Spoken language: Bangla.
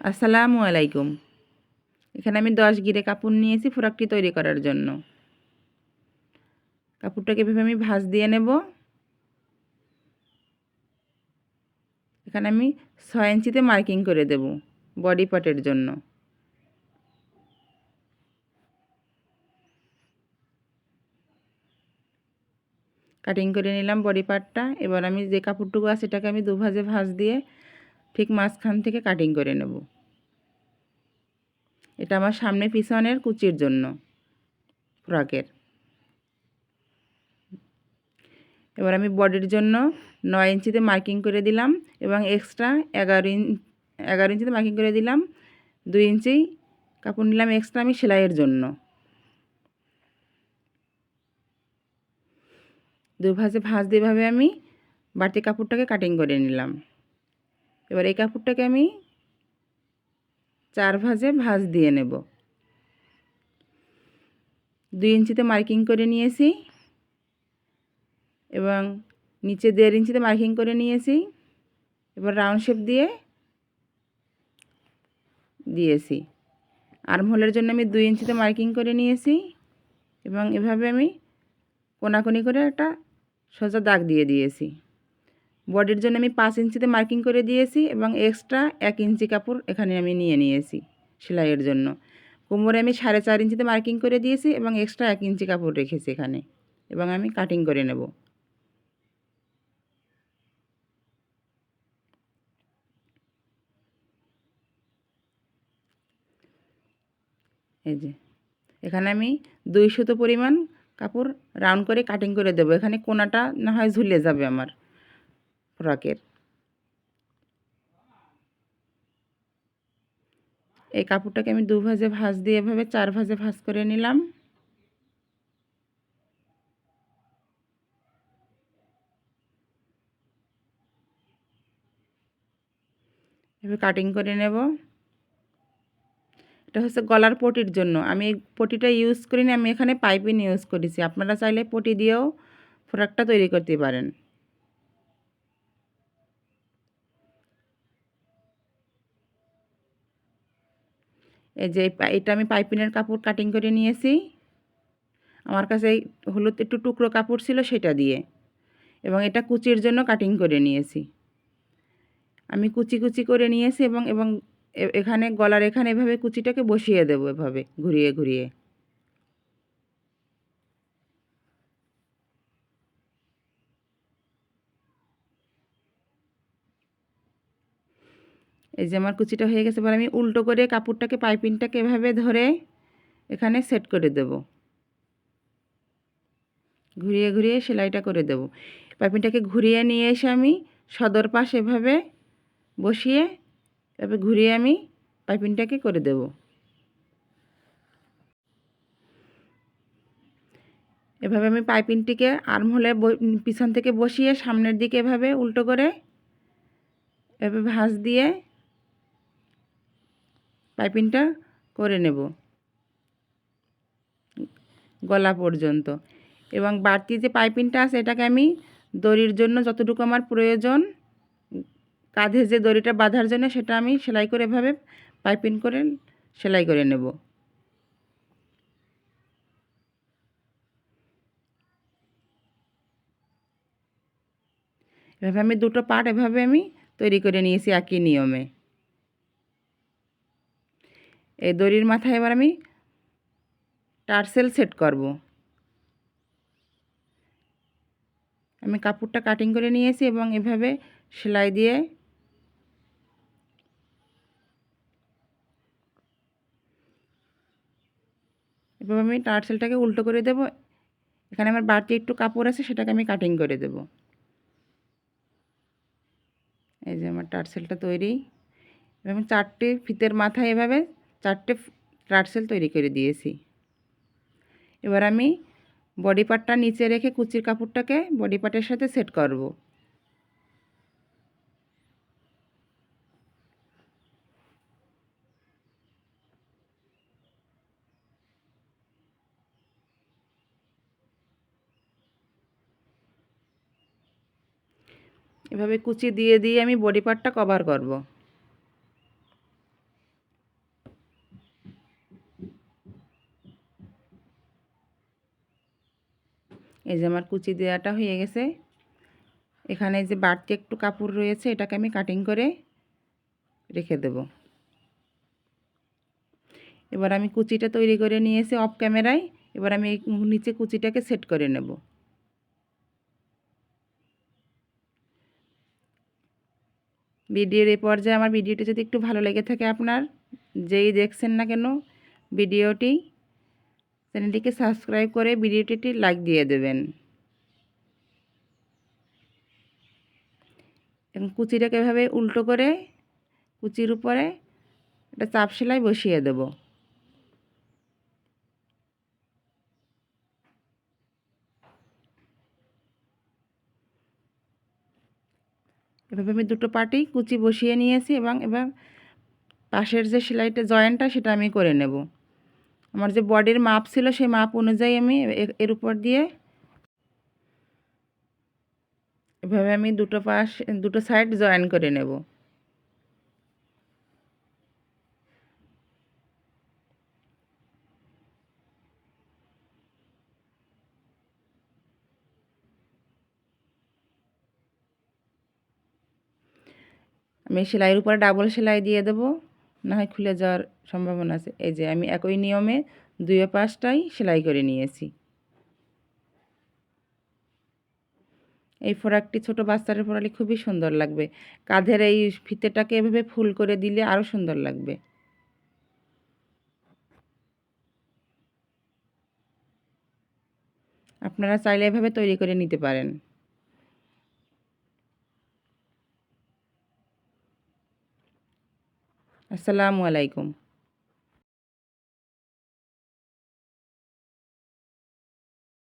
আসসালামু আলাইকুম। এখানে আমি দশ গিরে কাপড় নিয়েছি ফ্রকটি তৈরি করার জন্য। কাপড়টাকে এভাবে আমি ভাঁজ দিয়ে নেব। এখানে আমি ছয় ইঞ্চিতে মার্কিং করে দেব বডি পার্টের জন্য। কাটিং করে নিলাম বডি পার্টটা। এবার আমি যে কাপড়টুকু আছে সেটাকে আমি দু ভাজে ভাঁজ দিয়ে ঠিক মাঝখান থেকে কাটিং করে নেব। এটা আমার সামনে পিছনের কুচির জন্য ফ্রকের এবার আমি বডির জন্য নয় ইঞ্চিতে মার্কিং করে দিলাম এবং এক্সট্রা এগারো ইঞ্চ এগারো ইঞ্চিতে মার্কিং করে দিলাম, দুই ইঞ্চি কাপড় নিলাম এক্সট্রা আমি সেলাইয়ের জন্য। দু ভাজে ভাঁজ দিয়েভাবে আমি বাড়তি কাপড়টাকে কাটিং করে নিলাম। এবার এই কাপড়টাকে আমি চার ভাজে ভাজ দিয়ে নেব। দুই ইঞ্চিতে মার্কিং করে নিয়েছি এবং নিচে দেড় ইঞ্চিতে মার্কিং করে নিয়েছি, এবার রাউন্ড শেপ দিয়ে দিয়েছি। আর্মহোলের জন্য আমি দুই ইঞ্চিতে মার্কিং করে নিয়েছি এবং এভাবে আমি কোনাকুনি করে একটা সোজা দাগ দিয়ে দিয়েছি। বডির জন্য আমি পাঁচ ইঞ্চিতে মার্কিং করে দিয়েছি এবং এক্সট্রা এক ইঞ্চি কাপড় এখানে আমি নিয়ে নিয়েছি সেলাইয়ের জন্য। কোমরে আমি সাড়ে চার ইঞ্চিতে মার্কিং করে দিয়েছি এবং এক্সট্রা এক ইঞ্চি কাপড় রেখেছি এখানে এবং আমি কাটিং করে নেব। এই যে, এখানে আমি দুই সুতো পরিমাণ কাপড় রাউন্ড করে কাটিং করে দেবো। এখানে কোনাটা না হয় ঝুলে যাবে আমার। ফ্রকের এই কাপড়টাকে আমি দু ভাজে ভাঁজ দিয়ে এভাবে চার ভাজে ভাঁজ করে নিলাম। এভাবে কাটিং করে নেব। এটা হচ্ছে গলার পটির জন্য। আমি এই পটিটা ইউজ করিনি, আমি এখানে পাইপিন ইউজ করেছি। আপনারা চাইলে পটি দিয়েও ফ্রকটা তৈরি করতে পারেন। এই যে এটা আমি পাইপিনের কাপড় কাটিং করে নিয়েছি। আমার কাছে হলুদ একটু টুকরো কাপড় ছিল সেটা দিয়ে। এবং এটা কুচির জন্য কাটিং করে নিয়েছি। আমি কুচি কুচি করে নিয়েছি এবং এবং এখানে গলার এখানে এভাবে কুচিটাকে বসিয়ে দেবো এভাবে, ঘুরিয়ে ঘুরিয়ে। এই যে আমার কুচিটা হয়ে গেছে, এবার আমি উল্টো করে কাপড়টাকে পাইপিংটাকে এভাবে ধরে এখানে সেট করে দেব। ঘুরিয়ে ঘুরিয়ে সেলাইটা করে দেব। পাইপিংটাকে ঘুরিয়ে নিয়ে এসে আমি সদর পাশ এভাবে বসিয়ে, এভাবে ঘুরিয়ে আমি পাইপিংটাকে করে দেব। এভাবে আমি পাইপিংটিকে আর্মহোলে পিছন থেকে বসিয়ে সামনের দিকে এভাবে উল্টো করে এভাবে ভাঁজ দিয়ে পাইপিংটা করে নেব। গলা পর্যন্ত। এবং বাড়তি যে পাইপিংটা আছে, এটাকে আমি দড়ির জন্য যতটুকু আমার প্রয়োজন, কাঁধে যে দড়িটা বাঁধার জন্য সেটা আমি সেলাই করে এভাবে পাইপিং করে সেলাই করে নেব। এভাবে আমি দুটো পার্ট এভাবে আমি তৈরি করে নিয়েছি একই নিয়মে। এই দড়ির মাথায় এবার আমি টার্সেল সেট করব। আমি কাপড়টা কাটিং করে নিয়েছি এবং এভাবে সেলাই দিয়ে এভাবে আমি টার্সেলটাকে উল্টো করে দেব। এখানে আমার বাড়তি একটু কাপড় আছে, সেটাকে আমি কাটিং করে দেব। এই যে আমার টার্সেলটা তৈরি। এবং চারটে ফিতের মাথায় এভাবে চারটে টার্সেল তৈরি করে দিয়েছি। এবার আমি বডি পার্টটা নিচে রেখে কুচির কাপড়টাকে বডি পার্টের সাথে সেট করব। এভাবে কুচি দিয়ে দিয়ে আমি বডি পার্টটা কভার করব। এই যে আমার কুচি দেওয়াটা হয়ে গেছে। এখানে যে বাড়তি একটু কাপড় রয়েছে, এটাকে আমি কাটিং করে রেখে দেব। এবার আমি কুচিটা তৈরি করে নিয়েছি অফ ক্যামেরায় এবার আমি নিচে কুচিটাকে সেট করে নেব। ভিডিওর এই পর্যায়ে আমার ভিডিওটি যদি একটু ভালো লেগে থাকে আপনার, যেই দেখছেন না কেন, ভিডিওটি চ্যানেলটিকে সাবস্ক্রাইব করে ভিডিওটি লাইক দিয়ে দেবেন। এবং কুচিটাকে এভাবে উল্টো করে, কুচির উপরে একটা চাপ সেলাই বসিয়ে দেব। এভাবে আমি দুটো পার্টি কুচি বসিয়ে নিয়েছি এবং এবার পাশের যে সেলাইটা জয়েন্টটা সেটা আমি করে নেব। আমার যে বডির মাপ ছিল সেই মাপ অনুযায়ী আমি এর উপর দিয়ে এভাবে আমি দুটো পাশ, দুটো সাইড জয়েন করে নেব। আমি সেলাইয়ের উপরে ডাবল সেলাই দিয়ে দেবো। না হয় খুলে যাওয়ার সম্ভাবনা আছে। এই যে আমি একই নিয়মে দুই পাশটাই সেলাই করে নিয়েছি। এই ফোরাকটি ছোট বাচ্চাদের পরালে খুবই সুন্দর লাগবে। কাঁধের এই ফিতেটাকে এভাবে ফুল করে দিলে আরও সুন্দর লাগবে। আপনারা চাইলে এভাবে তৈরি করে নিতে পারেন। আসসালামু আলাইকুম।